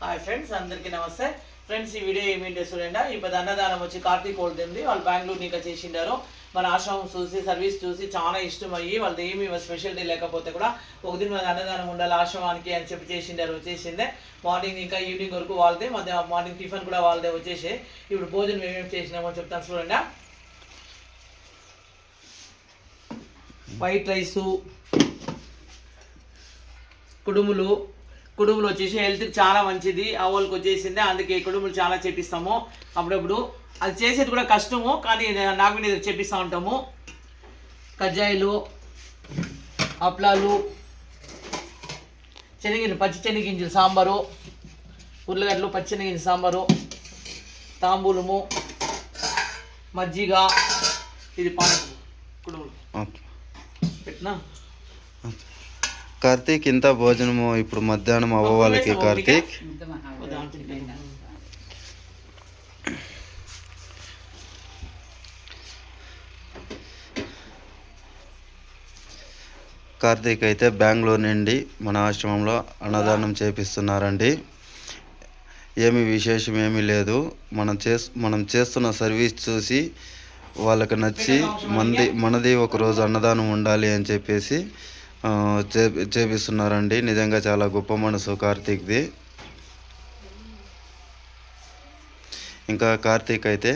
Hi friends అందరికీ నమస్తే. Friends ఈ వీడియో ఏమిటో చూడండి. ఇప్పుడు అన్నదానం వచ్చి కార్తీక్ వాళ్ళది వాళ్ళు బెంగళూరు నీకు చేసిండారు. మన ఆశ్రమం చూసి సర్వీస్ చూసి చాలా ఇష్టం అయ్యి వాళ్ళది ఏమి స్పెషాలిటీ లేకపోతే కూడా ఒక దిన మన అన్నదానం ఉండాలి ఆశ్రమానికి అని చెప్పి చేసిండారు వచ్చేసిందే. మార్నింగ్ ఇంకా ఈవినింగ్ వరకు వాళ్ళదే మధ్య మార్నింగ్ టిఫిన్ కూడా వాళ్ళదే వచ్చేసి ఇప్పుడు భోజనం ఏమేమి చేసినామో చెప్తాను చూడండి. వైట్ రైసు కుడుములు కుడుములు వచ్చేసి హెల్త్కి చాలా మంచిది. ఆవులకు వచ్చేసింది. అందుకే కుడుములు చాలా చేపిస్తాము అప్పుడప్పుడు అది చేసేది కూడా కష్టము కానీ నాకు మీద చేపిస్తూ ఉంటాము. కజ్జాయిలు అప్లాలు శనగింజలు పచ్చి శనగింజలు సాంబారు ఉర్లగడ్డలు పచ్చి శనగింజలు సాంబారు తాంబూలము మజ్జిగ ఇది పానకం కుడుములు. పెట్టినా? కార్తీక్ ఇంత భోజనము ఇప్పుడు మధ్యాహ్నం అవ్వ వాళ్ళకి కార్తీక్. కార్తీక్ అయితే బెంగళూరు నుండి మన ఆశ్రమంలో అన్నదానం చేపిస్తున్నారండి. ఏమి విశేషం ఏమీ లేదు. మనం చేస్ మనం చేస్తున్న సర్వీస్ చూసి వాళ్ళకి నచ్చి మంది మనది ఒకరోజు అన్నదానం ఉండాలి అని చెప్పేసి చే చేపిస్తున్నారండి నిజంగా చాలా గొప్ప మనసు కార్తీక్ది. ఇంకా కార్తీక్ అయితే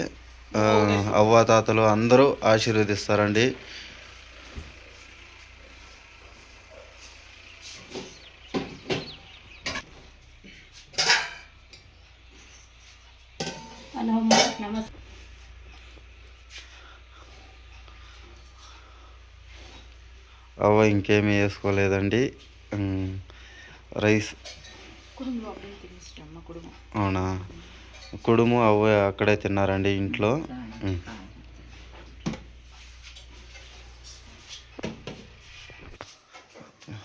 అవ్వాతాతలు అందరూ ఆశీర్వదిస్తారండి. హలో నమస్తే. అవ్వ ఇంకేమీ వేసుకోలేదండి. రైస్. అవునా? కుడుము అవ్వ అక్కడే తిన్నారండి ఇంట్లో.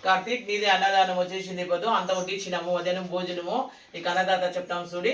కార్తీక్ నీదే అన్నదానం వచ్చేసింది. పొద్దు అంత వడ్డించినాము మధ్యాహ్నం భోజనము. ఇక అన్నదాత చెప్తాం చూడి.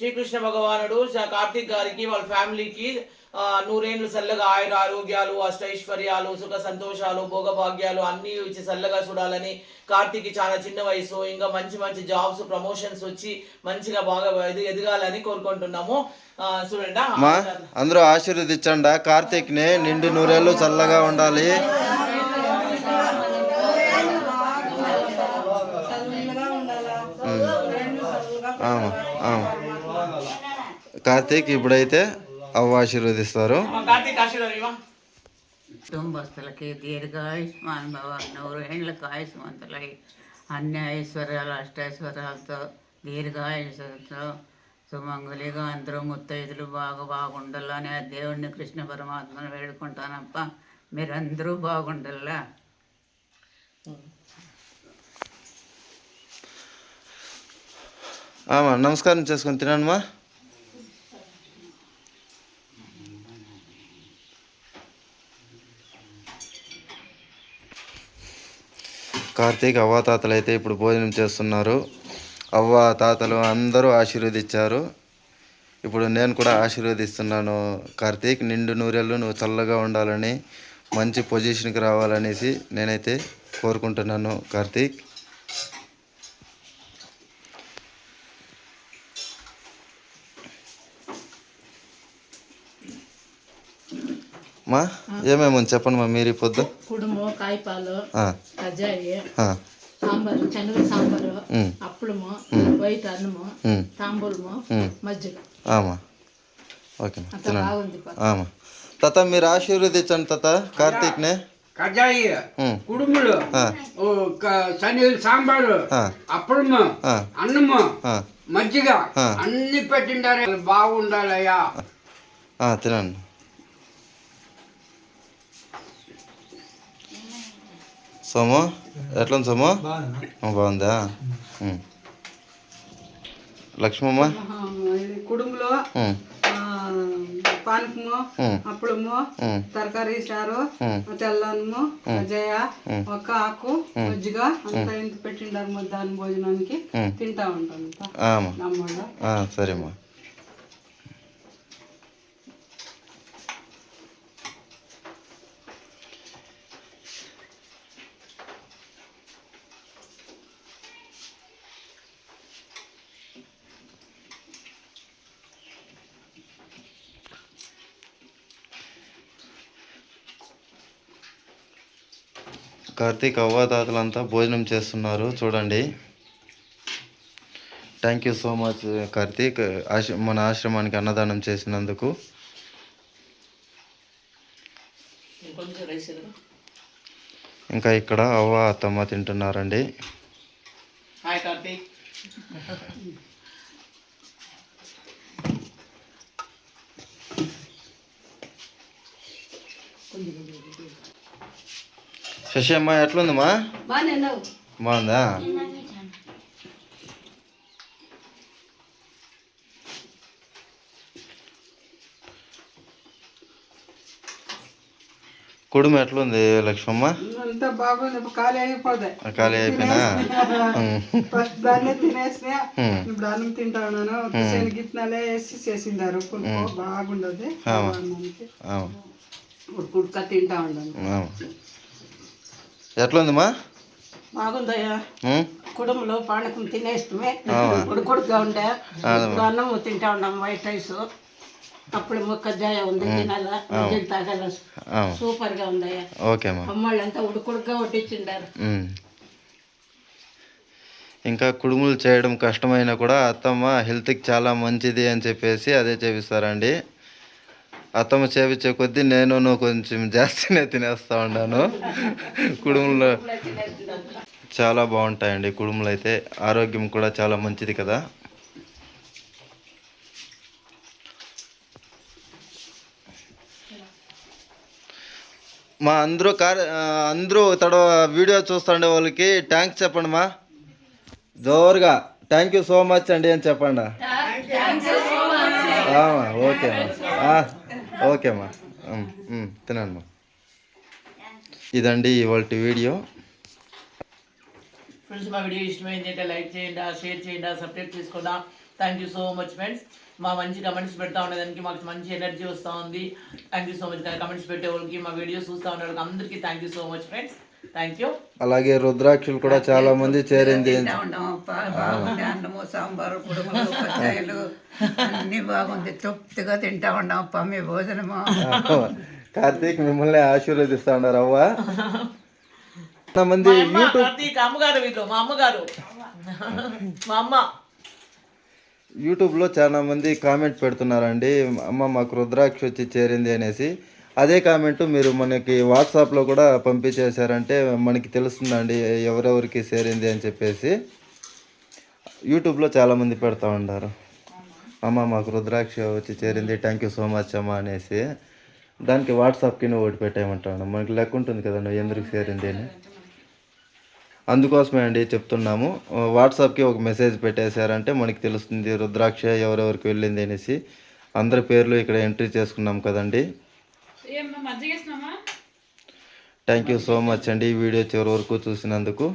శ్రీకృష్ణ భగవానుడు కార్తీక్ గారికి వాళ్ళ ఫ్యామిలీకి ఆ, నూరేండ్లు చల్లగా ఆయుర ఆరోగ్యాలు అష్టైశ్వర్యాలు సుఖ సంతోషాలు భోగభాగ్యాలు అన్నీ ఇచ్చి చల్లగా చూడాలని కార్తీక్ చాలా చిన్న వయసు. ఇంకా మంచి మంచి జాబ్స్ ప్రమోషన్స్ వచ్చి మంచిగా బాగా ఎది- ఎదగాలని కోరుకుంటున్నాము. చూడండి అందరూ ఆశీర్వదించండి? కార్తీక్ని నిండు నూరేళ్ళు చల్లగా ఉండాలి. ఆమా. కార్తీక్ ఇప్పుడైతే అవ్వ ఆశీర్వదిస్తారు. కుటుంబస్తులకి దీర్ఘాయుష్మాన్ భవ నూరేండ్లకు ఆయుష్మంతులై అన్ని ఐశ్వర్యాలు అష్టైశ్వర్యాలతో దీర్ఘాయుషతో సుమంగులిగా అందరూ ముత్తైదులు బాగా బాగుండాలని ఆ దేవుడిని కృష్ణ పరమాత్మను వేడుకుంటానప్ప మీరందరూ బాగుండాలా ఆమా నమస్కారం చేసుకొని తినండి కార్తీక్ అవ్వ తాతలు అయితే ఇప్పుడు భోజనం చేస్తున్నారు. అవ్వ తాతలు అందరూ ఆశీర్వదించారు. ఇప్పుడు నేను కూడా ఆశీర్వదిస్తున్నాను కార్తీక్ నిండు నూరేళ్ళు నువ్వు చల్లగా ఉండాలని మంచి పొజిషన్కి రావాలనేసి నేనైతే కోరుకుంటున్నాను కార్తీక్. మా ఏమేమి చెప్పండి మా మీరు పొద్దు? కుడుము కాయపాలు. ఆ, సాంబారు శనగ సాంబారు అప్పులము వైట్ అన్నము తాంబూలము. మజ్జిగ. ఆమా. ఓకే అంత తినండి. ఆమా. తాత మీరు ఆశీర్వదించండి తాత కార్తీక్ని. కజాయి కుడుములు ఆ, ఓ క- శనగలు సాంబారు ఆ, అన్నము మజ్జిగ. అన్ని పెట్టిండారు బాగుండాలయ్యా. ఆ, తినండి. సోము? ఎట్లా ఉంది సోము? బాగుందా. లక్ష్మమ్మ? ఆ, పానకము అప్పుడము తరకారీ సారు ఉమ్. తెల్లన్నము అజయ ఒక ఆకు మజ్జిగ అంతా ఇంత పెట్టిండారు మధ్యాహ్నం భోజనానికి. తింటా ఉంటాం. సరేమ్మా. కార్తీక్ అవ్వాతాతలంతా భోజనం చేస్తున్నారు. చూడండి. Thank you so much Karthik. ఆశ్ర మన ఆశ్రమానికి అన్నదానం చేసినందుకు? ఇంకా ఇక్కడ అవ్వ అత్తమ్మ తింటున్నారండి. హాయ్ కార్తీక్. శశి అమ్మ ఎట్లుందమ్మా? బాగుందా? కుడుము ఎట్లుంది లక్ష్మమ్మ? అంతా బాగుంది. ఇప్పుడు ఖాళీ అయిపోతాయి ఖాళీ అయిపోయినా? ఫస్ట్ దాన్నే తినేసిన ఇప్పుడు అన్నం తింటా ఉన్నాను. శనగిత్తనాలే వేసి చేసిండారు. పులుపు బాగుండదు. తింటా ఉన్నాను. ఎట్లుందమ్మా? బాగుందయ్యా. ఉమ్, కుటుంబంలో పానకం తినేస్తమే ఆ. ఉడుకుడుగా ఉండే. ఇప్పుడు అన్నం తింటా ఉన్నాం వైట్ రైస్. అప్పుడు మొక్కజాయ ఉంది తినాల? తాగాల? సూపర్గా ఉందయ్యా. ఓకే అమ్మా. అమ్మాళ్ళంతా ఉడుకుడుగా వడ్డించిండారు. ఇంకా కుడుములు చేయడం కష్టమైనా కూడా అత్తమ్మ హెల్త్కి చాలా మంచిది అని చెప్పేసి అదే చేపిస్తారండి. అత్తమ్మ చేపించే కొద్దీ నేను కొంచెం జాస్తినే తినేస్తా ఉన్నాను కుడుములు చాలా బాగుంటాయండి కుడుములు అయితే. ఆరోగ్యం కూడా చాలా మంచిది కదా. మా అందరూ కార్ అందరూ తడ వీడియో చూస్తుండే వాళ్ళకి థ్యాంక్స్ చెప్పండి మా. జోరుగా. థ్యాంక్ యూ సో మచ్ అండి అని చెప్పండి. ఓకే ఓకేమ్మా ఓకే అమ్మా. ఇదండి ఇవాళ వీడియో. ఫ్రెండ్స్ మా వీడియో ఇష్టమైంది అంటే లైక్ చేయండి షేర్ చేయండి సబ్స్క్రైబ్ చేసుకోండి thank you so much friends మా మంచి కమెంట్స్ పెడతా ఉండేదానికి మాకు మంచి ఎనర్జీ వస్తూ ఉంది. Thank you so much comments పెట్టే వాళ్ళకి మా వీడియోస్ చూస్తూ ఉండే వాళ్ళకి అందరికీ thank you so much friends అలాగే రుద్రాక్షలు కూడా చాలా మంది చేరింది. అన్నము సాంబారు కుడుములు పచ్చాయలు అన్నీ బాగుంది. తృప్తిగా తింటా ఉన్నాం అప్ప మీ భోజనము. కార్తీక్ మిమ్మల్ని ఆశీర్వదిస్తా ఉన్నారు అవ్వ. మంది కార్తీక్ అమ్మగారు వీళ్ళు మా అమ్మగారు. మా అమ్మ. యూట్యూబ్లో చాలా మంది కామెంట్ పెడుతున్నారండి అమ్మ మాకు రుద్రాక్ష వచ్చి చేరింది అనేసి. అదే కామెంట్ మీరు మనకి వాట్సాప్లో కూడా పంపించేశారంటే మనకి తెలుస్తుందండి ఎవరెవరికి చేరింది అని చెప్పేసి. యూట్యూబ్లో చాలామంది పెడతా ఉన్నారు. అమ్మ మాకు రుద్రాక్ష వచ్చి చేరింది థ్యాంక్ యూ సో మచ్ అమ్మ అనేసి. దానికి వాట్సాప్కి నువ్వు ఓటు పెట్టేయమంటాను. మనకి లెక్క ఉంటుంది కదండి ఎందుకు చేరింది అని. అందుకోసమే అండి చెప్తున్నాము. వాట్సాప్కి ఒక మెసేజ్ పెట్టేశారంటే మనకి తెలుస్తుంది రుద్రాక్ష ఎవరెవరికి వెళ్ళింది అనేసి. అందరి పేర్లు ఇక్కడ ఎంట్రీ చేసుకున్నాం కదండి. థ్యాంక్ యూ సో మచ్ అండి ఈ వీడియో చివరి వరకు చూసినందుకు.